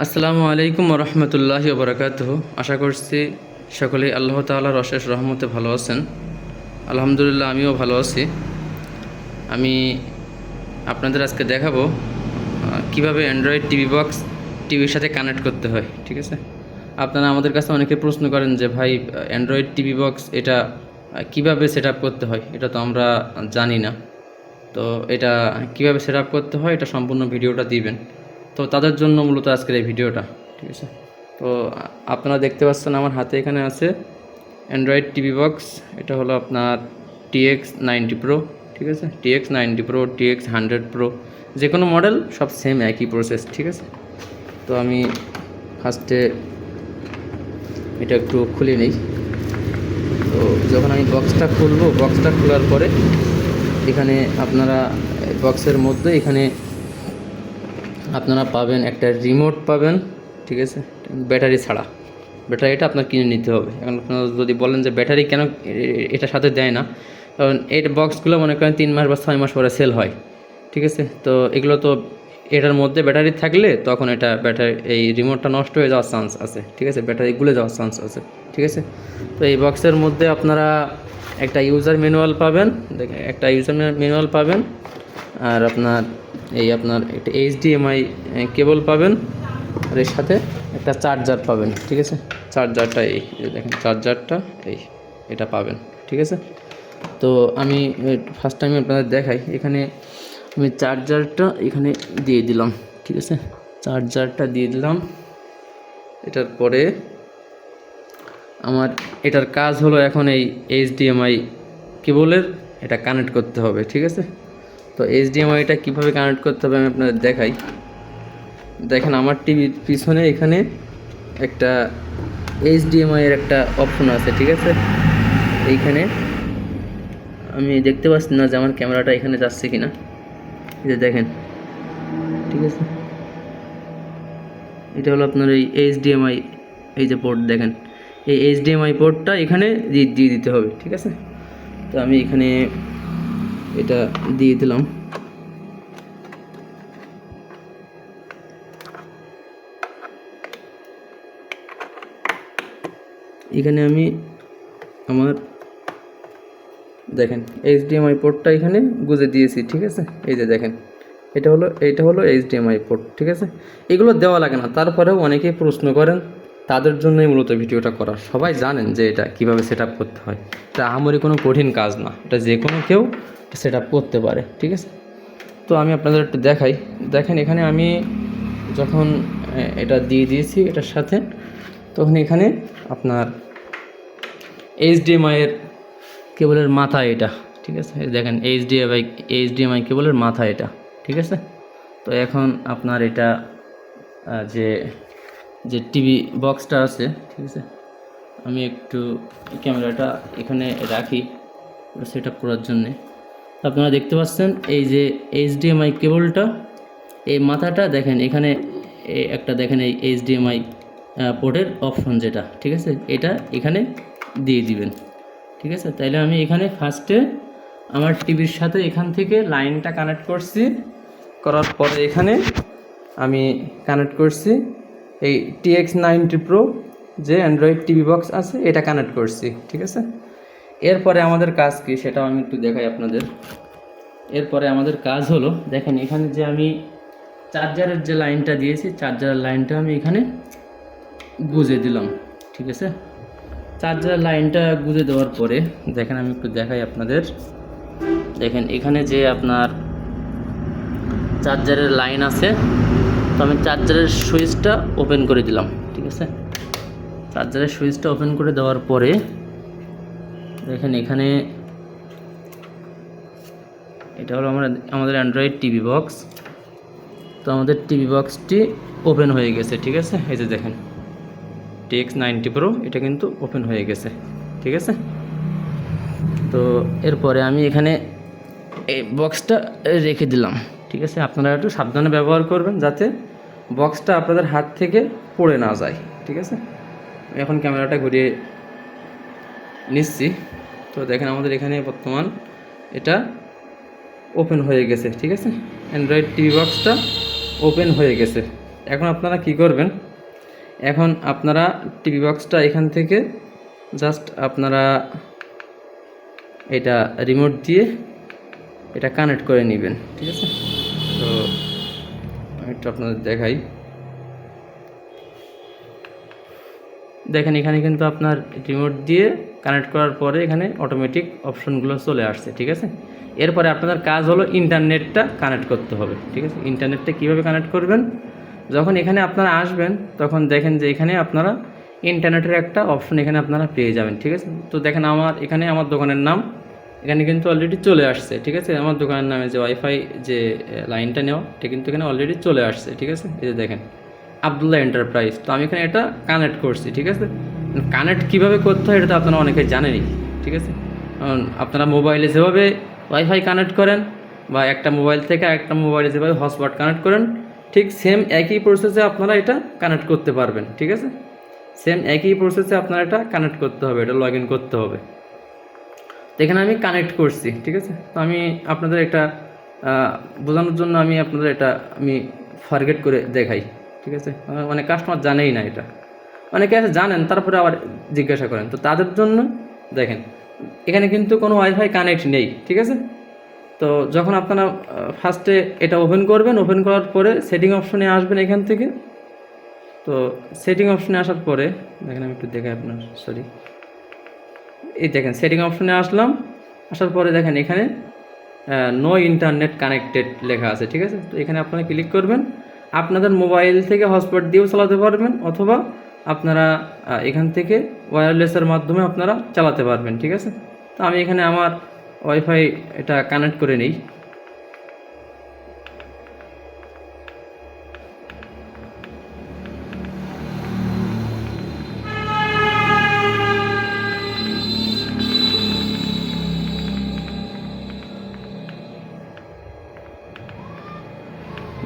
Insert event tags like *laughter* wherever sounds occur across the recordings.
আসসালামু আলাইকুম রহমতুল্লাহি বরকাত আশা করছি সকলেই আল্লাহ তাআলার অশেষ রহমতে ভালো আছেন। আলহামদুলিল্লাহ, আমিও ভালো আছি। আমি আপনাদের আজকে দেখাবো কীভাবে অ্যান্ড্রয়েড টিভি বক্স টিভির সাথে কানেক্ট করতে হয়, ঠিক আছে? আপনারা আমাদের কাছে অনেকে প্রশ্ন করেন যে, ভাই অ্যান্ড্রয়েড টিভি বক্স এটা কীভাবে সেট করতে হয়? এটা তো আমরা জানি না। তো এটা কীভাবে সেট করতে হয়, এটা সম্পূর্ণ ভিডিওটা দিবেন। তো তাদের জন্য মূলত আজকের এই ভিডিওটা, ঠিক আছে? তো আপনারা দেখতে পাচ্ছেন আমার হাতে এখানে আছে অ্যান্ড্রয়েড টিভি বক্স এটা হলো আপনার টিএক্স নাইনটি প্রো ঠিক আছে? TX ninety pro TX hundred pro যে কোনো মডেল সব সেম একই প্রসেস ঠিক আছে? তো আমি ফার্স্টে এটা একটু খুলে নিই। তো যখন আমি বক্সটা খুলবো বক্সটা খোলার পরে এখানে আপনারা বক্সের মধ্যে এখানে আপনারা পাবেন একটা রিমোট পাবেন, ঠিক আছে? ব্যাটারি ছাড়া। ব্যাটারিটা আপনার কিনে নিতে হবে। এখন আপনারা যদি বলেন যে ব্যাটারি কেন এ- এ- এটার সাথে দেয় না, কারণ এই বক্সগুলো মনে করেন তিন মাস বা ছয় মাস পরে সেল হয়, ঠিক আছে? তো এগুলো তো এটার মধ্যে ব্যাটারি থাকলে তখন এটা ব্যাটারি, এই রিমোটটা নষ্ট হয়ে যাওয়ার চান্স আছে, ঠিক আছে? ব্যাটারি গুলে যাওয়ার চান্স আছে, ঠিক আছে? তো এই বক্সের মধ্যে আপনারা একটা ইউজার ম্যানুয়াল পাবেন একটা ইউজার ম্যানুয়াল পাবেন, আর আপনার এই আপনার একটা এইচডিএমআই কেবল পাবেন আর এর সাথে একটা চার্জার পাবেন, ঠিক আছে? চার্জারটা এই দেখেন, চার্জারটা এই, এটা পাবেন, ঠিক আছে? তো আমি ফার্স্ট টাইম আপনাদের দেখাই, এখানে আমি চার্জারটা এখানে দিয়ে দিলাম, ঠিক আছে? চার্জারটা দিয়ে দিলাম, এটার পরে আমার, এটার কাজ হলো এখন এই এইচডিএমআই কেবলের, এটা কানেক্ট করতে হবে, ঠিক আছে? তো এইচডিএমআইটা কীভাবে কানেক্ট করতে হবে আমি আপনাদের দেখাই। দেখেন, আমার টিভির পিছনে এখানে একটা এইচডিএমআই এর একটা অপশন আছে, ঠিক আছে? এইখানে আমি দেখতে পাচ্ছি না যে আমার ক্যামেরাটা এখানে যাচ্ছে কিনা। এই যে দেখেন, ঠিক আছে? এটা হলো আপনার এই এইচডিএমআই এই যে পোর্ট দেখেন। এই এইচডিএমআই পোর্টটা এখানে দিয়ে দিতে হবে, ঠিক আছে? তো আমি এখানে এটা দিয়ে দিলাম। এখানে আমি আমার, দেখেন এইচডিএমআই পোর্টটা এখানে গুজে দিয়েছি, ঠিক আছে? এই যে দেখেন, এটা হলো এটা হলো এইচডিএমআই পোর্ট ঠিক আছে? এগুলো দেওয়া লাগে না, তারপরেও অনেকেই প্রশ্ন করেন তাদের জন্যই মূলত ভিডিওটা করা। সবাই জানেন যে এটা কীভাবে সেট করতে হয়। এটা আমারই কোনো কঠিন কাজ না। এটা যে কোনো কেউ সেট করতে পারে, ঠিক আছে? তো আমি আপনাদের একটু দেখাই। দেখেন এখানে আমি যখন এটা দিয়ে দিয়েছি এটার সাথে, তখন এখানে আপনার এইচডিএমআই এর কেবলের মাথা এটা, ঠিক আছে? দেখেন এইচডিএমআই এইচডিএমআই কেবলের মাথা এটা, ঠিক আছে? তো এখন আপনার এটা যে যে টিভি বক্সটা আছে, ঠিক আছে? আমি একটু ক্যামেরাটা এখানে রাখি সেট আপ করার জন্যে। আপনারা দেখতে পাচ্ছেন এই যে এইচডিএমআই কেবলটা, এই মাথাটা দেখেন, এখানে একটা দেখেন এই এইচডিএমআই পোর্টের অপশন যেটা, ঠিক আছে? এটা এখানে দিয়ে দিবেন, ঠিক আছে? তাইলে আমি এখানে ফার্স্টে আমার টিভির সাথে এখান থেকে লাইনটা কানেক্ট করছি, করার পরে এখানে আমি কানেক্ট করছি। এই টিএক্স নাইনটি প্রো যে অ্যান্ড্রয়েড টিভি বক্স আছে, এটা কানেক্ট করছি, ঠিক আছে? এরপরে আমাদের কাজ কি সেটাও আমি একটু দেখাই আপনাদের। এরপরে আমাদের কাজ হলো, দেখেন এখানে যে আমি চার্জারের যে লাইনটা দিয়েছি চার্জারের লাইনটা আমি এখানে গুজে দিলাম, ঠিক আছে? চার্জার লাইনটা গুজে দেওয়ার পরে, দেখেন আমি একটু দেখাই আপনাদের। দেখেন এখানে যে আপনার চার্জারের লাইন আছে আমি চার্জারের সুইচটা ওপেন করে দিলাম, ঠিক আছে? চার্জারের সুইচটা ওপেন করে দেওয়ার পরে, দেখেন এখানে এটা হলো আমরা, আমাদের অ্যান্ড্রয়েড টিভি বক্স। তো আমাদের টিভি বক্সটি ওপেন হয়ে গেছে, ঠিক আছে? এই যে দেখেন টিএক্স নাইনটি প্রো, এটা কিন্তু ওপেন হয়ে গেছে, ঠিক আছে? তো এরপরে আমি এখানে এই বক্সটা রেখে দিলাম, ঠিক আছে? আপনারা একটু সাবধানে ব্যবহার করবেন যাতে বক্সটা আপনাদের হাত থেকে পড়ে না যায়, ঠিক আছে? এখন ক্যামেরাটা ঘুরিয়ে নিচ্ছি। তো দেখেন আমাদের এখানে বর্তমান এটা ওপেন হয়ে গেছে, ঠিক আছে? অ্যান্ড্রয়েড টিভি বক্সটা ওপেন হয়ে গেছে। এখন আপনারা কি করবেন? এখন আপনারা টিভি বক্সটা এখান থেকে জাস্ট আপনারা এটা রিমোট দিয়ে এটা কানেক্ট করে নেবেন, ঠিক আছে? তো একটু আপনাদের দেখাই। দেখেন, এখানে কিন্তু আপনার রিমোট দিয়ে কানেক্ট করার পরে এখানে অটোমেটিক অপশনগুলো চলে আসছে, ঠিক আছে? এরপরে আপনাদের কাজ হলো ইন্টারনেটটা কানেক্ট করতে হবে, ঠিক আছে? ইন্টারনেটটা কীভাবে কানেক্ট করবেন? যখন এখানে আপনারা আসবেন, তখন দেখেন যে এখানে আপনারা ইন্টারনেটের একটা অপশন এখানে আপনারা পেয়ে যাবেন, ঠিক আছে? তো দেখেন, আমার এখানে আমার দোকানের নাম এখানে কিন্তু অলরেডি চলে আসছে, ঠিক আছে? আমার দোকানের নামে যে ওয়াইফাই যে লাইনটা নেওয়া, এটা কিন্তু এখানে অলরেডি চলে আসছে, ঠিক আছে? এই যে দেখেন আবদুল্লাহ এন্টারপ্রাইজ তো আমি এখানে এটা কানেক্ট করছি, ঠিক আছে? কানেক্ট কীভাবে করতে হয় এটা তো আপনারা অনেকে জানেনই, ঠিক আছে? আপনারা মোবাইলে যেভাবে ওয়াইফাই কানেক্ট করেন বা একটা মোবাইল থেকে একটা মোবাইলে যেভাবে হটস্পট কানেক্ট করেন, ঠিক সেম একই প্রসেসে আপনারা এটা কানেক্ট করতে পারবেন, ঠিক আছে? সেম একই প্রসেসে আপনারা এটা কানেক্ট করতে হবে, এটা লগ ইন করতে হবে। এখানে আমি কানেক্ট করছি ঠিক আছে? তো আমি আপনাদের আহ, বোঝানোর জন্য আমি আপনাদের এটা আমি ফার্গেট করে দেখাই ঠিক আছে? অনেক কাস্টমার জানেই না এটা। অনেকে আছে জানেন তারপরে আবার জিজ্ঞাসা করেন। তো তাদের জন্য দেখেন এখানে কিন্তু কোনো ওয়াইফাই কানেক্ট নেই ঠিক আছে? তো যখন আপনারা ফার্স্টে এটা ওপেন করবেন ওপেন করার পরে সেটিং অপশনে আসবেন এখান থেকে। তো সেটিং অপশনে আসার পরে দেখেন আমি একটু দেখাই আপনার সরি এই দেখেন সেটিং অপশনে আসলাম। আসার পরে দেখেন এখানে নো ইন্টারনেট কানেক্টেড লেখা আছে, ঠিক আছে? তো এখানে আপনারা ক্লিক করবেন। আপনাদের মোবাইল থেকে হটস্পট দিয়েও চালাতে পারবেন, অথবা আপনারা এখান থেকে ওয়্যারলেসের মাধ্যমে আপনারা চালাতে পারবেন, ঠিক আছে? তো আমি এখানে আমার ওয়াইফাই এটা কানেক্ট করে নিই।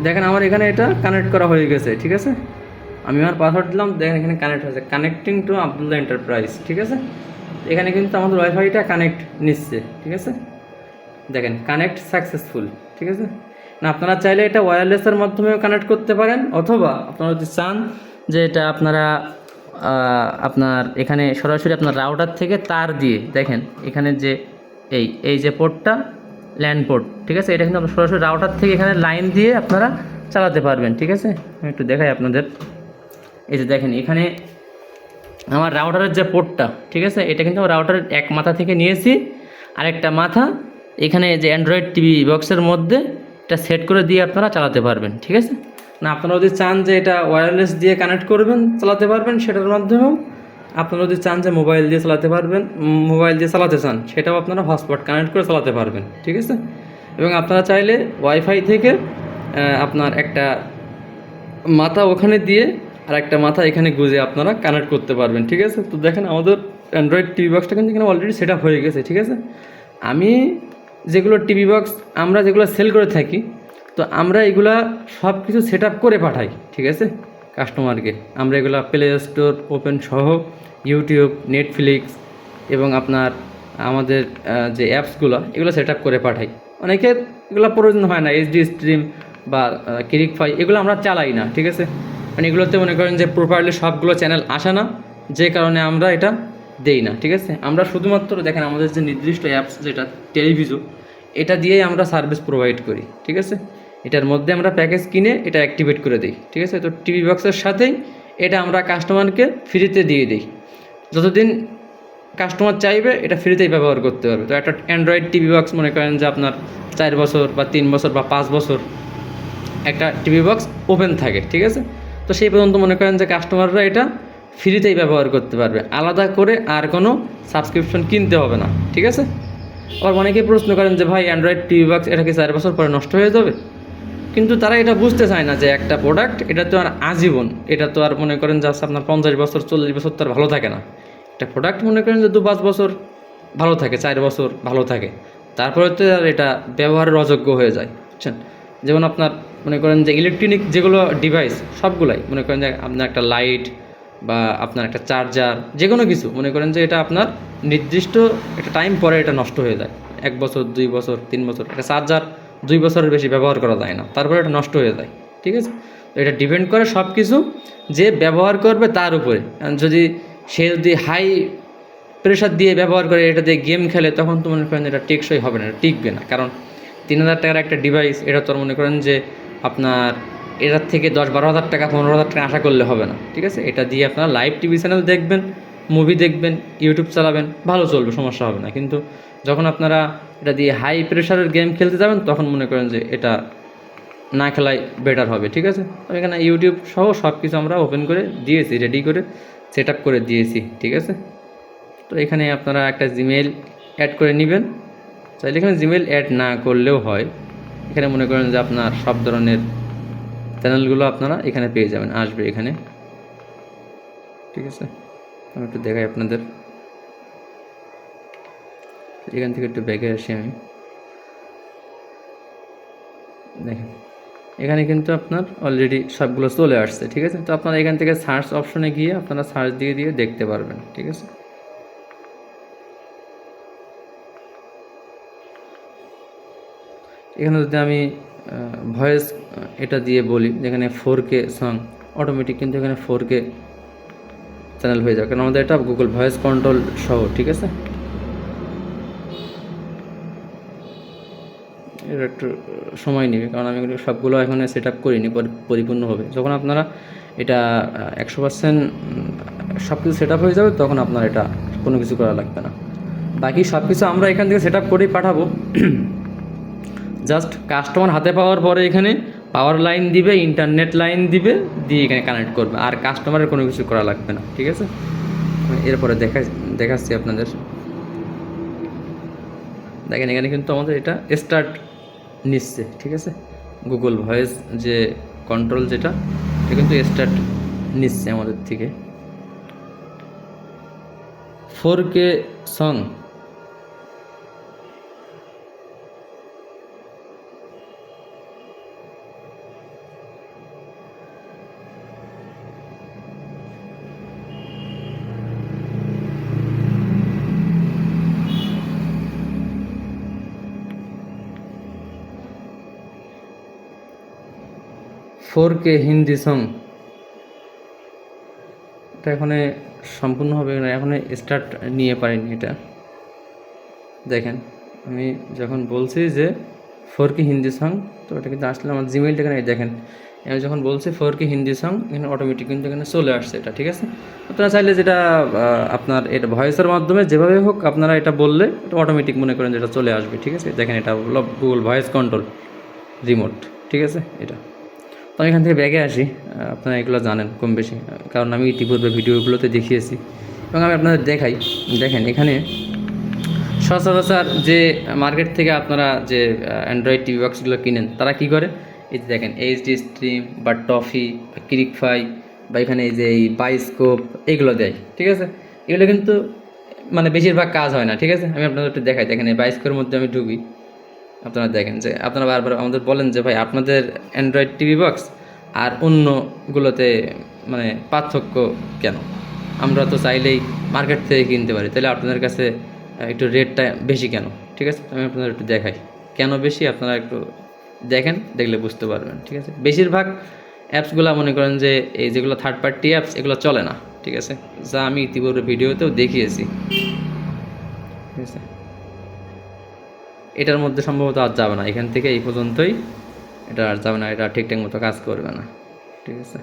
দেখেন আমার এখানে এটা কানেক্ট করা হয়ে গেছে, ঠিক আছে? আমি আমার পাসওয়ার্ড দিলাম, দেখেন এখানে কানেক্ট হয়েছে। কানেক্টিং টু আবদুল্লাহ এন্টারপ্রাইজ ঠিক আছে? এখানে কিন্তু আমাদের ওয়াইফাইটা কানেক্ট নিচ্ছে, ঠিক আছে? দেখেন কানেক্ট সাকসেসফুল ঠিক আছে? না, আপনারা চাইলে এটা ওয়্যারলেসের মাধ্যমেও কানেক্ট করতে পারেন, অথবা আপনারা যদি চান যে এটা আপনারা আপনার এখানে সরাসরি আপনার রাউটার থেকে তার দিয়ে, দেখেন, এখানে যে এই এই যে পোর্টটা ল্যান্ড পোর্ট ঠিক আছে? এটা কিন্তু আপনার সরাসরি রাউটার থেকে এখানে লাইন দিয়ে আপনারা চালাতে পারবেন, ঠিক আছে? আমি একটু দেখাই আপনাদের। এই যে দেখেন, এখানে আমার রাউটারের যে পোর্টটা ঠিক আছে? এটা কিন্তু আমার রাউটারের এক মাথা থেকে নিয়েছি। আরেকটা মাথা এখানে যে অ্যান্ড্রয়েড টিভি বক্সের মধ্যে এটা সেট করে দিয়ে আপনারা চালাতে পারবেন, ঠিক আছে? না, আপনারা যদি চান যে এটা ওয়্যারলেস দিয়ে কানেক্ট করবেন, চালাতে পারবেন সেটার মাধ্যমেও। আপনারা যদি চান যে মোবাইল দিয়ে চালাতে পারবেন মোবাইল দিয়ে চালাতে চান, সেটাও আপনারা হটস্পট কানেক্ট করে চালাতে পারবেন, ঠিক আছে? এবং আপনারা চাইলে ওয়াইফাই থেকে আপনার একটা মাথা ওখানে দিয়ে আর একটা মাথা এখানে গুজে আপনারা কানেক্ট করতে পারবেন, ঠিক আছে? তো দেখেন আমাদের অ্যান্ড্রয়েড টিভি বক্সটা কিন্তু এখানে অলরেডি সেট আপ হয়ে গেছে, ঠিক আছে? আমি যেগুলো টিভি বক্স আমরা যেগুলো সেল করে থাকি, তো আমরা এগুলা সব কিছু সেট আপ করে পাঠাই, ঠিক আছে? কাস্টমারকে আমরা এগুলো প্লে স্টোর ওপেন সহ ইউটিউব নেটফ্লিক্স এবং আপনার আমাদের যে অ্যাপসগুলো এগুলো সেট আপ করে পাঠাই। অনেকের এগুলো প্রয়োজন হয় না এইচডি স্ট্রিম বা ক্রিক ফাই এগুলো আমরা চালাই না, ঠিক আছে? মানে এগুলোতে মনে করেন যে প্রপারলি সবগুলো চ্যানেল আসে না, যে কারণে আমরা এটা দেই না, ঠিক আছে? আমরা শুধুমাত্র দেখেন আমাদের যে নির্দিষ্ট অ্যাপস যেটা টেলিভিশন এটা দিয়েই আমরা সার্ভিস প্রোভাইড করি, ঠিক আছে? এটার মধ্যে আমরা প্যাকেজ কিনে এটা অ্যাক্টিভেট করে দিই, ঠিক আছে? তো টিভি বক্সের সাথেই এটা আমরা কাস্টমারকে ফ্রিতে দিয়ে দিই। যতদিন কাস্টমার চাইবে, এটা ফ্রিতেই ব্যবহার করতে পারবে। তো একটা অ্যান্ড্রয়েড টিভি বক্স মনে করেন যে আপনার চার বছর বা তিন বছর বা পাঁচ বছর একটা টিভি বক্স ওপেন থাকে, ঠিক আছে? তো সেই পর্যন্ত মনে করেন যে কাস্টমাররা এটা ফ্রিতেই ব্যবহার করতে পারবে। আলাদা করে আর কোনো সাবস্ক্রিপশন কিনতে হবে না, ঠিক আছে? আবার অনেকেই প্রশ্ন করেন যে ভাই অ্যান্ড্রয়েড টিভি বক্স এটা কি চার বছর পরে নষ্ট হয়ে যাবে? কিন্তু তারা এটা বুঝতে চায় না যে একটা প্রোডাক্ট এটা তো আর আজীবন, এটা তো আর মনে করেন যে আপনার পঞ্চাশ বছর, চল্লিশ বছর তো আর ভালো থাকে না। একটা প্রোডাক্ট মনে করেন যে দু পাঁচ বছর ভালো থাকে, চার বছর ভালো থাকে, তারপরে তো আর এটা ব্যবহারের অযোগ্য হয়ে যায়, বুঝছেন? যেমন আপনার মনে করেন যে ইলেকট্রনিক যেগুলো ডিভাইস সবগুলাই, মনে করেন যে আপনার একটা লাইট বা আপনার একটা চার্জার যে কোনো কিছু, মনে করেন যে এটা আপনার নির্দিষ্ট একটা টাইম পরে এটা নষ্ট হয়ে যায়। এক বছর, দুই বছর, তিন বছর, একটা চার্জার দুই বছরের বেশি ব্যবহার করা যায় না, তারপরে এটা নষ্ট হয়ে যায়, ঠিক আছে? তো এটা ডিপেন্ড করে সব কিছু যে ব্যবহার করবে তার উপরে। যদি সে যদি হাই প্রেশার দিয়ে ব্যবহার করে, এটা দিয়ে গেম খেলে, তখন তো মনে করেন এটা টেকসই হবে না টিকবে না। কারণ তিন হাজার টাকার একটা ডিভাইস এটা তো মনে করেন যে আপনার এটার থেকে দশ বারো হাজার টাকা, পনেরো হাজার টাকা আশা করলে হবে না, ঠিক আছে? এটা দিয়ে আপনারা লাইভ টিভি চ্যানেল দেখবেন মুভি দেখবেন ইউটিউব চালাবেন, ভালো চলবে, সমস্যা হবে না। কিন্তু যখন আপনারা এটা দিয়ে হাই প্রেশারের গেম খেলতে যাবেন, তখন মনে করেন যে এটা না খেলাই বেটার হবে, ঠিক আছে? তো এখানে ইউটিউব সহ সব কিছু আমরা ওপেন করে দিয়েছি রেডি করে সেট আপ করে দিয়েছি, ঠিক আছে? তো এখানে আপনারা একটা জিমেল অ্যাড করে নেবেন। চাইলে এখানে জিমেল অ্যাড না করলেও হয়। এখানে মনে করেন যে আপনার সব ধরনের চ্যানেলগুলো আপনারা এখানে পেয়ে যাবেন, আসবে এখানে। ঠিক আছে? আমি একটু দেখাই আপনাদের। এখান থেকে একটু ব্যাগে আসি আমি। দেখেন। এখানে কিন্তু আপনার অলরেডি সবগুলো চলে আসছে, ঠিক আছে? তো আপনারা এখান থেকে সার্চ অপশনে গিয়ে আপনারা সার্চ দিয়ে দিয়ে দেখতে পারবেন, ঠিক আছে? এখানে যদি আমি ভয়েস এটা দিয়ে বলি, যেখানে ফোর কে সং অটোমেটিক কিন্তু এখানে ফোর কে চ্যানেল হয়ে যাবে। কারণ আমাদের এটা গুগল ভয়েস কন্ট্রোল সহ, ঠিক আছে? এর একটু সময় নেবে। কারণ আমি সবগুলো এখানে সেট আপ করিনি পরিপূর্ণভাবে। যখন আপনারা এটা একশো পার্সেন্ট সব কিছু সেট আপ হয়ে যাবে, তখন আপনার এটা কোনো কিছু করা লাগবে না। বাকি সব কিছু আমরা এখান থেকে সেট আপ করেই পাঠাবো। *clears throat* জাস্ট কাস্টমার হাতে পাওয়ার পরে এখানে পাওয়ার লাইন দিবে ইন্টারনেট লাইন দিবে, দিয়ে এখানে কানেক্ট করবে। আর কাস্টমারের কোনো কিছু করা লাগবে না, ঠিক আছে? এরপরে দেখা, দেখাচ্ছি আপনাদের। দেখেন, এখানে কিন্তু আমাদের এটা স্টার্ট নিচ্ছে ঠিক আছে? গুগল ভয়েস যে কন্ট্রোল যেটা, এটা কিন্তু স্টার্ট নিচ্ছে আমাদের থেকে। Four K song four K Hindi song. এটা এখানে সম্পূর্ণ হবে না, এখন স্টার্ট নিয়ে পারিনি এটা। দেখেন, আমি যখন বলছি যে ফোর কে হিন্দি সং, তো এটা কিন্তু আসলে আমার জিমেইলটা এখানে দেখেন, আমি যখন বলছি ফোর কে হিন্দি সং, এখানে অটোমেটিক কিন্তু এখানে চলে আসছে এটা, ঠিক আছে? আপনারা চাইলে যেটা আপনার এটা ভয়েসের মাধ্যমে যেভাবে হোক আপনারা এটা বললে, এটা অটোমেটিক মনে করেন যেটা চলে আসবে, ঠিক আছে? দেখেন এটা গুগল ভয়েস কন্ট্রোল রিমোট ঠিক আছে? এটা। তো আমি এখান থেকে ব্যাগে আসি। আপনারা এগুলো জানেন কম বেশি। কারণ আমি ইতিপূর্বে ভিডিওগুলোতে দেখিয়েছি। এবং আমি আপনাদের দেখাই। দেখেন, এখানে সচরাচর যে মার্কেট থেকে আপনারা যে অ্যান্ড্রয়েড টিভি বক্সগুলো কিনেন, তারা কি করে? এই যে দেখেন এইচডি স্ট্রিম বা টফি বা ক্রিকফাই বা এখানে এই যে এই বাইস্কোপ এগুলো দেয়। ঠিক আছে? এগুলো কিন্তু মানে বেশিরভাগ কাজ হয় না। ঠিক আছে? আমি আপনাদের একটু দেখাই। দেখেন, এই বাইস্কোপের মধ্যে আমি ঢুকি। আপনারা দেখেন যে আপনারা বারবার আমাদের বলেন যে, ভাই, আপনাদের অ্যান্ড্রয়েড টিভি বক্স আর অন্যগুলোতে মানে পার্থক্য কেন? আমরা তো চাইলেই মার্কেট থেকে কিনতে পারি। তাহলে আপনাদের কাছে একটু রেটটা বেশি কেন? ঠিক আছে? আমি আপনাদের একটু দেখাই। কেন বেশি? আপনারা একটু দেখেন, দেখলে বুঝতে পারবেন। ঠিক আছে? বেশিরভাগ অ্যাপসগুলো মনে করেন যে, এই যেগুলো থার্ড পার্টি অ্যাপস এগুলো চলে না। ঠিক আছে? যা আমি ইতিপূর্বে ভিডিওতেও দেখিয়েছি। ঠিক আছে? এটার মধ্যে সম্ভবত আর যাবে না। এখান থেকে এই পর্যন্তই। এটা আর যাবে না, এটা ঠিকঠাক মতো কাজ করবে না। ঠিক আছে?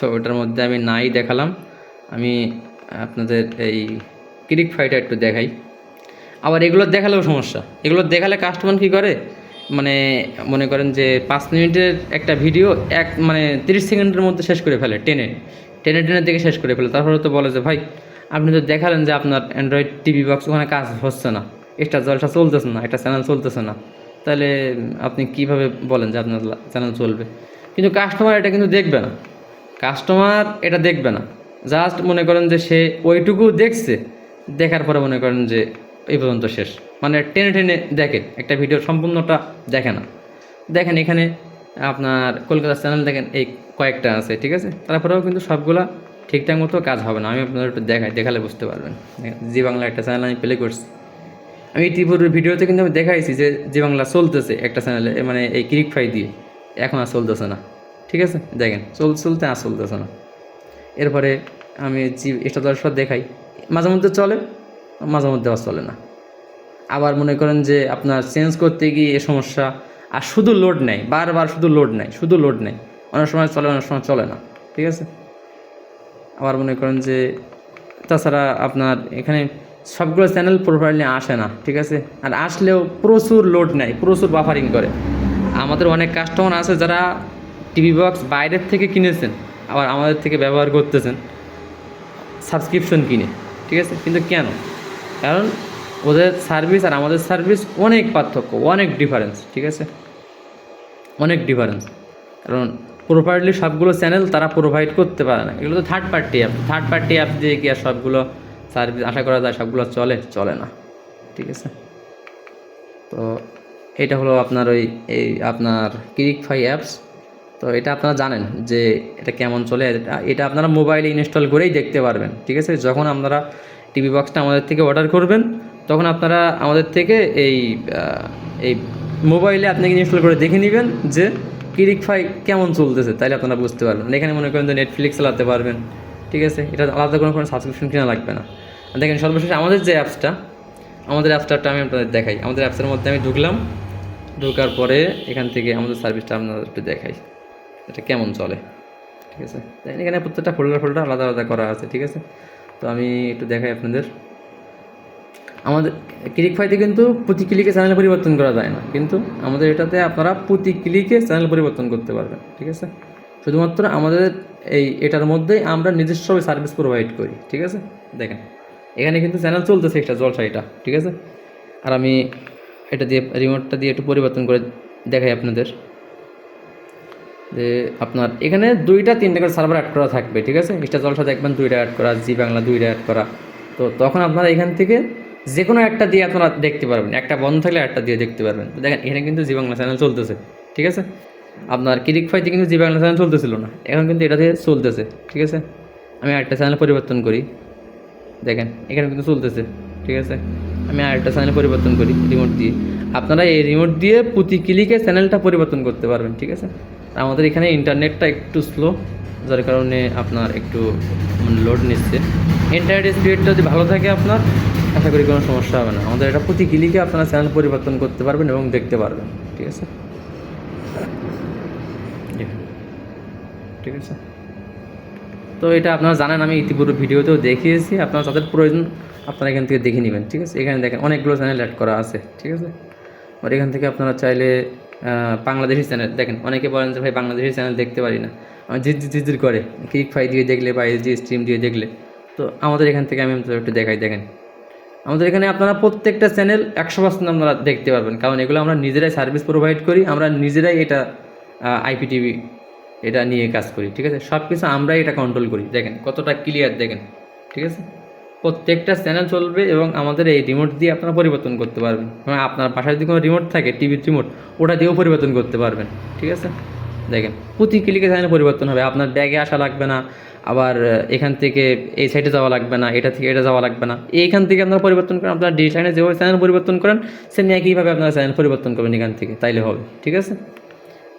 তো ওটার মধ্যে আমি নাই দেখালাম। আমি আপনাদের এই ক্রিক ফাইটা একটু দেখাই। আবার এগুলো দেখালেও সমস্যা। এগুলো দেখালে কাস্টমার কী করে? মানে মনে করেন যে পাঁচ মিনিটের একটা ভিডিও এক মানে তিরিশ সেকেন্ডের মধ্যে শেষ করে ফেলে, টেনে। টেনে টেনে দেখে শেষ করে ফেলে। তারপরে তো বলে যে, ভাই, আপনি তো দেখালেন যে আপনার অ্যান্ড্রয়েড টিভি বক্স ওখানে কাজ হচ্ছে না। একটা জলসা চলতেছে না, একটা চ্যানেল চলতেছে না। তাহলে আপনি কীভাবে বলেন যে আপনার চ্যানেল চলবে? কিন্তু কাস্টমার এটা কিন্তু দেখবে না। কাস্টমার এটা দেখবে না। জাস্ট মনে করেন যে সে ওইটুকু দেখছে, দেখার পরে মনে করেন যে এই পর্যন্ত শেষ। মানে টেনে টেনে দেখে, একটা ভিডিও সম্পূর্ণটা দেখে না। দেখেন এখানে আপনার কলকাতার চ্যানেল দেখেন, এই কয়েকটা আছে, ঠিক আছে? তারপরেও কিন্তু সবগুলা ঠিকঠাক মতো কাজ হবে না। আমি আপনাদের একটু দেখাই, দেখালে বুঝতে পারবেন। জি বাংলা একটা চ্যানেল আমি প্লে করছি। আমি ইতিপূর্বে ভিডিওতে কিন্তু আমি দেখাইছি যে জি বাংলা চলতেছে একটা চ্যানেলে মানে এই ক্রিক ফাই দিয়ে। এখন আর চলতেছে না। ঠিক আছে? দেখেন, চল, চলতে আর চলতেছে না। এরপরে আমি জি এটা দর্শক দেখাই, মাঝে মধ্যে চলে, মাঝে মধ্যে আর চলে না। আবার মনে করেন যে আপনার চেঞ্জ করতে গিয়ে এ সমস্যা, আর শুধু লোড নেয়, বারবার শুধু লোড নেয়, শুধু লোড নেয়। অনেক সময় চলে, অনেক সময় চলে না। ঠিক আছে? আবার মনে করেন যে, তাছাড়া আপনার এখানে সবগুলো চ্যানেল প্রপারলি আসে না, ঠিক আছে? আর আসলেও প্রচুর লোড নেয়, প্রচুর বাফারিং করে। আমাদের অনেক কাস্টমার আছে যারা টিভি বক্স বাইরের থেকে কিনেছেন, আবার আমাদের থেকে ব্যবহার করতেছেন সাবস্ক্রিপশন কিনে, ঠিক আছে? কিন্তু কেন? কারণ ওদের সার্ভিস আর আমাদের সার্ভিস অনেক পার্থক্য, অনেক ডিফারেন্স ঠিক আছে? অনেক ডিফারেন্স কারণ প্রপারলি সবগুলো চ্যানেল তারা প্রোভাইড করতে পারে না। এগুলো তো third party app third party app দিয়ে কি আর সবগুলো সার্ভিস আশা করা যায় সবগুলো চলে চলে না। ঠিক আছে? তো এটা হলো আপনার ওই, এই আপনার ক্লিকফাই অ্যাপস তো এটা আপনারা জানেন যে এটা কেমন চলে, এটা- আপনারা মোবাইলে ইনস্টল করেই দেখতে পারবেন। ঠিক আছে? যখন আপনারা টিভি বক্সটা আমাদের থেকে অর্ডার করবেন, তখন আপনারা আমাদের থেকে এই এই মোবাইলে আপনি ইনস্টল করে দেখে নেবেন যে ক্লিকফাই কেমন চলতেছে, তাইলে আপনারা বুঝতে পারবেন। এখানে মনে করেন যে নেটফ্লিক্স চালাতে পারবেন। ঠিক আছে? এটা আলাদা কোনো কোনো সাবস্ক্রিপশন কেনা লাগবে না। দেখেন, সর্বশেষ আমাদের যে অ্যাপসটা আমাদের অ্যাপসটা আমি আপনাদের দেখাই। আমাদের অ্যাপসের মধ্যে আমি ঢুকলাম। ঢোকার পরে এখান থেকে আমাদের সার্ভিসটা আপনাদের একটু দেখাই। এটা কেমন চলে? ঠিক আছে? দেখেন, এখানে প্রত্যেকটা ফোল্ডার ফোল্ডার আলাদা আলাদা করা আছে, ঠিক আছে? তো আমি একটু দেখাই আপনাদের। আমাদের ক্লিক ফাইতে কিন্তু প্রতি ক্লিকে চ্যানেল পরিবর্তন করা যায় না। কিন্তু আমাদের এটাতে আপনারা প্রতি ক্লিকে চ্যানেল পরিবর্তন করতে পারবেন, ঠিক আছে? শুধুমাত্র আমাদের এই এটার মধ্যেই আমরা নিজস্ব সার্ভিস প্রোভাইড করি, ঠিক আছে? দেখেন। এখানে কিন্তু চ্যানেল চলতেছে একটা জলসা এটা ঠিক আছে? আর আমি এটা দিয়ে রিমোটটা দিয়ে একটু পরিবর্তন করে দেখাই আপনাদের। যে আপনার এখানে দুইটা, তিনটা করে সার্ভার অ্যাড করা থাকবে, ঠিক আছে? স্টার জলসা দেখবেন, দুইটা অ্যাড করা, জি বাংলা দুইটা অ্যাড করা। তো তখন আপনারা এখান থেকে যে কোনো একটা দিয়ে আপনারা দেখতে পারবেন। একটা বন্ধ থাকলে একটা দিয়ে দেখতে পারবেন। তো দেখেন, এখানে কিন্তু জি বাংলা চ্যানেল চলতেছে, ঠিক আছে? আপনার ক্লিক ফাইতে কিন্তু জি বাংলা চ্যানেল চলতেছিল না। এখন কিন্তু এটা দিয়ে চলতেছে, ঠিক আছে? আমি একটা চ্যানেল পরিবর্তন করি। দেখেন, এখানে কিন্তু চলতেছে, ঠিক আছে? আমি আরেকটা চ্যানেল পরিবর্তন করি রিমোট দিয়ে। আপনারা এই রিমোট দিয়ে প্রতি ক্লিকে চ্যানেলটা পরিবর্তন করতে পারবেন, ঠিক আছে? আমাদের এখানে ইন্টারনেটটা একটু স্লো যার কারণে আপনার একটু লোড নিচ্ছে। ইন্টারনেট স্পিডটা যদি ভালো থাকে আপনার, আশা করি কোনো সমস্যা হবে না। আমাদের এটা প্রতি ক্লিকে আপনারা চ্যানেল পরিবর্তন করতে পারবেন এবং দেখতে পারবেন, ঠিক আছে? ঠিক আছে? তো এটা আপনারা জানেন, আমি ইতিপূর্বে ভিডিওতেও দেখিয়েছি। আপনারা যাদের প্রয়োজন, আপনারা এখান থেকে দেখে নেবেন, ঠিক আছে? এখানে দেখেন অনেকগুলো চ্যানেল অ্যাড করা আছে, ঠিক আছে? আর এখান থেকে আপনারা চাইলে বাংলাদেশি চ্যানেল দেখেন, অনেকে বলেন যে, ভাই, বাংলাদেশি চ্যানেল দেখতে পারি না। আমি জিজ জিজ করে ক্লিক ফাই দিয়ে দেখলে বা এসডি স্ট্রিম দিয়ে দেখলে। তো আমাদের এখান থেকে আমি আপনাদের একটু দেখাই, দেখেন। আমাদের এখানে আপনারা প্রত্যেকটা চ্যানেল একশো পার্সেন্ট আপনারা দেখতে পারবেন, কারণ এগুলো আমরা নিজেরাই সার্ভিস প্রোভাইড করি, আমরা নিজেরাই এটা আইপিটিভি এটা নিয়ে কাজ করি, ঠিক আছে? সব কিছু আমরাই এটা কন্ট্রোল করি। দেখেন, কতটা ক্লিয়ার দেখেন, ঠিক আছে? প্রত্যেকটা চ্যানেল চলবে এবং আমাদের এই রিমোট দিয়ে আপনারা পরিবর্তন করতে পারবেন। মানে আপনার বাসায় যদি কোনো রিমোট থাকে টিভির রিমোট ওটা দিয়েও পরিবর্তন করতে পারবেন, ঠিক আছে? দেখেন, প্রতি ক্লিকে চ্যানেল পরিবর্তন হবে। আপনার ব্যাগে আসা লাগবে না, আবার এখান থেকে এই সাইডে যাওয়া লাগবে না, এটা থেকে এটা যাওয়া লাগবে না। এইখান থেকে আপনারা পরিবর্তন করেন, আপনার ডিজাইনে যেভাবে চ্যানেল পরিবর্তন করেন সেম একইভাবে আপনারা চ্যানেল পরিবর্তন করবেন এখান থেকে, তাইলে হবে, ঠিক আছে?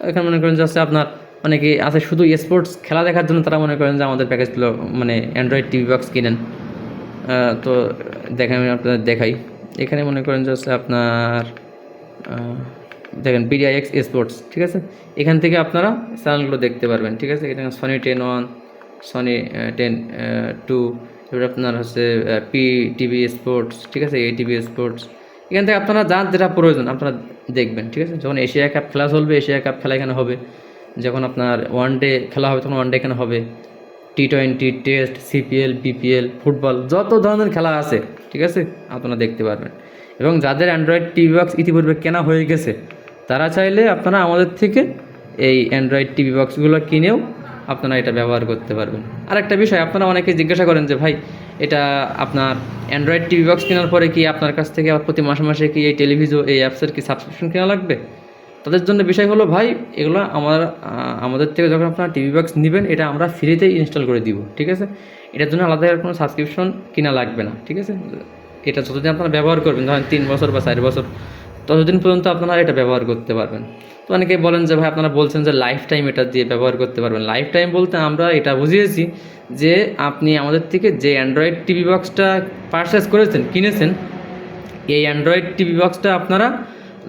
এখানে মনে করেন যাচ্ছে আপনার অনেকে আছে শুধু স্পোর্টস খেলা দেখার জন্য তারা মনে করেন যে আমাদের প্যাকেজগুলো মানে অ্যান্ড্রয়েড টিভি বক্স কিনেন। তো দেখেন আমি আপনাদের দেখাই। এখানে মনে করেন যে হচ্ছে আপনার দেখেন বিডিআইএক্স স্পোর্টস ঠিক আছে? এখান থেকে আপনারা চ্যানেলগুলো দেখতে পারবেন, ঠিক আছে? এখানে Sony ten one Sony ten two এবার আপনার হচ্ছে পি টিভি স্পোর্টস ঠিক আছে? এ টিভি স্পোর্টস এখান থেকে আপনারা যার যেটা প্রয়োজন, আপনারা দেখবেন, ঠিক আছে? যখন এশিয়া কাপ খেলা চলবে এশিয়া কাপ খেলা এখানে হবে। যখন আপনার ওয়ান ডে খেলা হবে, তখন ওয়ান ডে কেন হবে? T twenty test CPL BPL football যত ধরনের খেলা আছে, ঠিক আছে? আপনারা দেখতে পারবেন। এবং যাদের অ্যান্ড্রয়েড টিভি বক্স ইতিপূর্বে কেনা হয়ে গেছে, তারা চাইলে আপনারা আমাদের থেকে এই অ্যান্ড্রয়েড টিভি বক্সগুলো কিনেও আপনারা এটা ব্যবহার করতে পারবেন। আর একটা বিষয়, আপনারা অনেকে জিজ্ঞাসা করেন যে, ভাই, এটা আপনার অ্যান্ড্রয়েড টিভি বক্স কেনার পরে কি আপনার কাছ থেকে প্রতি মাসে মাসে কি এই টেলিভিশন এই অ্যাপসের কি সাবস্ক্রিপশন কেনা লাগবে? তাদের জন্য বিষয় হলো, ভাই, এগুলো আমার আমাদের থেকে যখন আপনারা টিভি বক্স নেবেন, এটা আমরা ফ্রিতেই ইনস্টল করে দিব, ঠিক আছে? এটার জন্য আলাদা কোনো সাবস্ক্রিপশন কিনা লাগবে না, ঠিক আছে? এটা যতদিন আপনারা ব্যবহার করবেন, ধরেন তিন বছর বা চার বছর, ততদিন পর্যন্ত আপনারা এটা ব্যবহার করতে পারবেন। তো অনেকে বলেন যে, ভাই, আপনারা বলছেন যে লাইফ টাইম এটা দিয়ে ব্যবহার করতে পারবেন। লাইফ টাইম বলতে আমরা এটা বুঝিয়েছি যে, আপনি আমাদের থেকে যে অ্যান্ড্রয়েড টিভি বক্সটা পারচেস করেছেন, কিনেছেন, এই অ্যান্ড্রয়েড টিভি বক্সটা আপনারা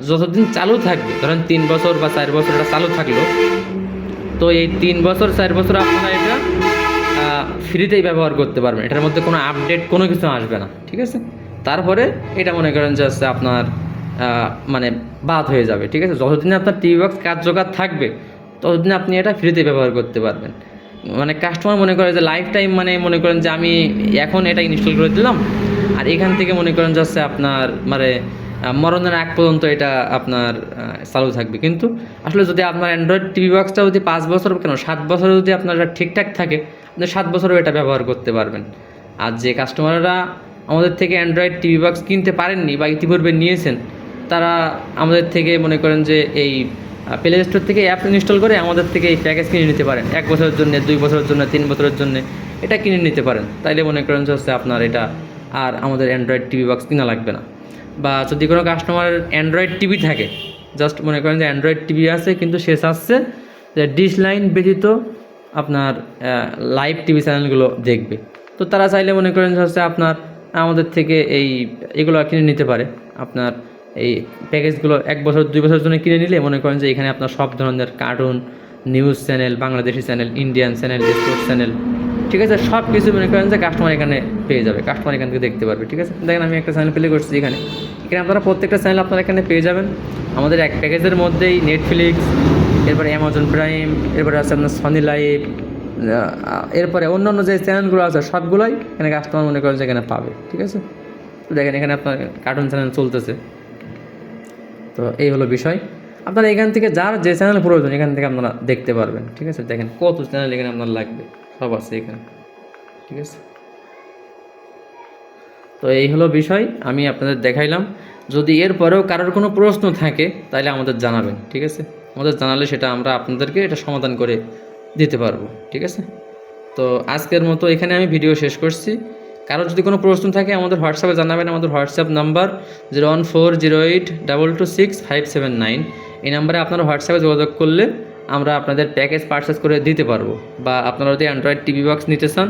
যতদিন চালু থাকবে, ধরেন তিন বছর বা চার বছর এটা চালু থাকল, তো এই তিন বছর, চার বছর আপনারা এটা ফ্রিতেই ব্যবহার করতে পারবেন। এটার মধ্যে কোনো আপডেট কোনো কিছু আসবে না, ঠিক আছে? তারপরে এটা মনে করেন যে হচ্ছে আপনার মানে বাদ হয়ে যাবে, ঠিক আছে? যতদিন আপনার টিভি বক্স কার্যকর থাকবে, ততদিন আপনি এটা ফ্রিতে ব্যবহার করতে পারবেন। মানে কাস্টমার মনে করে যে লাইফ টাইম মানে মনে করেন যে আমি এখন এটা ইনস্টল করে দিলাম, আর এখান থেকে মনে করেন যে হচ্ছে আপনার মানে মরণের আগ পর্যন্ত এটা আপনার চালু থাকবে। কিন্তু আসলে যদি আপনার অ্যান্ড্রয়েড টিভি বক্সটা যদি পাঁচ বছর, কেন সাত বছর যদি আপনার ঠিকঠাক থাকে, আপনি সাত বছরও এটা ব্যবহার করতে পারবেন। আর যে কাস্টমাররা আমাদের থেকে অ্যান্ড্রয়েড টিভি বক্স কিনতে পারেননি বা ইতিপূর্বে নিয়েছেন, তারা আমাদের থেকে মনে করেন যে এই প্লে স্টোর থেকে অ্যাপ ইনস্টল করে আমাদের থেকে এই প্যাকেজ কিনে নিতে পারেন। এক বছরের জন্য, দুই বছরের জন্য, তিন বছরের জন্য এটা কিনে নিতে পারেন। তাইলে মনে করেন যে হচ্ছে আপনার এটা আর আমাদের অ্যান্ড্রয়েড টিভি বক্স কিনা লাগবে না। বা যদি কোনো কাস্টমারের অ্যান্ড্রয়েড টিভি থাকে জাস্ট মনে করেন যে অ্যান্ড্রয়েড টিভি আছে, কিন্তু সে চাচ্ছে যে ডিশ লাইন ব্যতীত আপনার লাইভ টিভি চ্যানেলগুলো দেখবে। তো তারা চাইলে মনে করেন হচ্ছে আপনার, আমাদের থেকে এই, এগুলো কিনে নিতে পারে। আপনার এই প্যাকেজগুলো এক বছর, দুই বছর জন্য কিনে নিলে মনে করেন যে এখানে আপনার সব ধরনের cartoon news channel Bangladeshi channel Indian channel sports channel ঠিক আছে? সব কিছু মনে করেন যে কাস্টমার এখানে পেয়ে যাবে। কাস্টমার এখান থেকে দেখতে পারবে, ঠিক আছে? দেখেন আমি একটা চ্যানেল প্লে করছি এখানে। এখানে আপনারা প্রত্যেকটা চ্যানেল আপনারা এখানে পেয়ে যাবেন। আমাদের এক প্যাকেজের মধ্যেই নেটফ্লিক্স এরপরে অ্যামাজন প্রাইম এরপরে আছে আপনার সনি লাইভ এরপরে অন্য অন্য যে চ্যানেলগুলো আছে, সবগুলোই এখানে কাস্টমার মনে করেন যে এখানে পাবে, ঠিক আছে? তো দেখেন এখানে আপনার কার্টুন চ্যানেল চলতেছে। তো এই হলো বিষয়। আপনারা এখান থেকে যার যে চ্যানেল প্রয়োজন, এখান থেকে আপনারা দেখতে পারবেন, ঠিক আছে? দেখেন কত চ্যানেল এখানে আপনার লাগবে। সব আছে এখানে, ঠিক আছে? তো এই হলো বিষয়, আমি আপনাদের দেখাইলাম। যদি এরপরেও কারোর কোনো প্রশ্ন থাকে, তাহলে আমাদের জানাবেন, ঠিক আছে? আমাদের জানালে সেটা আমরা আপনাদেরকে এটা সমাধান করে দিতে পারব, ঠিক আছে? তো আজকের মতো এখানে আমি ভিডিও শেষ করছি। কারোর যদি কোনো প্রশ্ন থাকে, আমাদের হোয়াটসঅ্যাপে জানাবেন। আমাদের WhatsApp number zero one four zero eight double two six five seven nine. এই নাম্বারে আপনারা হোয়াটসঅ্যাপে যোগাযোগ করলে আমরা আপনাদের প্যাকেজ পারচেস করে দিতে পারব। বা আপনারা যদি অ্যান্ড্রয়েড টিভি বক্স নিতে চান,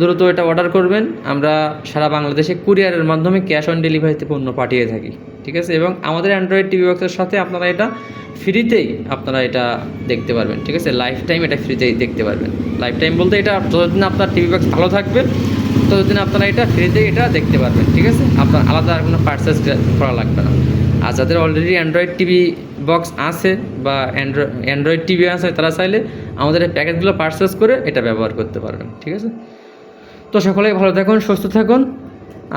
দ্রুত এটা অর্ডার করবেন। আমরা সারা বাংলাদেশে কুরিয়ারের মাধ্যমে ক্যাশ অন ডেলিভারিতে পণ্য পাঠিয়ে থাকি, ঠিক আছে? এবং আমাদের অ্যান্ড্রয়েড টিভি বক্সের সাথে আপনারা এটা ফ্রিতেই আপনারা এটা দেখতে পারবেন, ঠিক আছে? লাইফ টাইম এটা ফ্রিতেই দেখতে পারবেন। লাইফ টাইম বলতে এটা যতদিন আপনার টিভি বক্স ভালো থাকবে, ততদিন আপনারা এটা ফ্রিতেই এটা দেখতে পারবেন, ঠিক আছে? আপনার আলাদা আর কোনো পারচেস করা লাগবে না। আর যাদের অলরেডি অ্যান্ড্রয়েড টিভি বক্স আছে বা অ্যান্ড্রয়েড অ্যান্ড্রয়েড টিভি আছে, তারা চাইলে আমাদের এই প্যাকেজগুলো পারচেস করে এটা ব্যবহার করতে পারবেন, ঠিক আছে? তো সকলে ভালো থাকুন, সুস্থ থাকুন।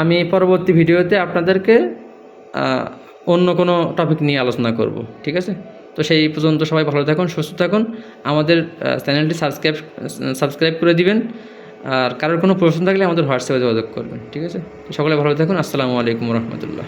আমি পরবর্তী ভিডিওতে আপনাদেরকে অন্য কোনো টপিক নিয়ে আলোচনা করব, ঠিক আছে? তো সেই পর্যন্ত সবাই ভালো থাকুন, সুস্থ থাকুন। আমাদের চ্যানেলটি সাবস্ক্রাইব সাবস্ক্রাইব করে দিবেন। আর কারোর কোনো প্রশ্ন থাকলে আমাদের হোয়াটসঅ্যাপে যোগাযোগ করবেন, ঠিক আছে? সকলে ভালো থাকুন, আসসালামু আলাইকুম রহমতুল্লাহ।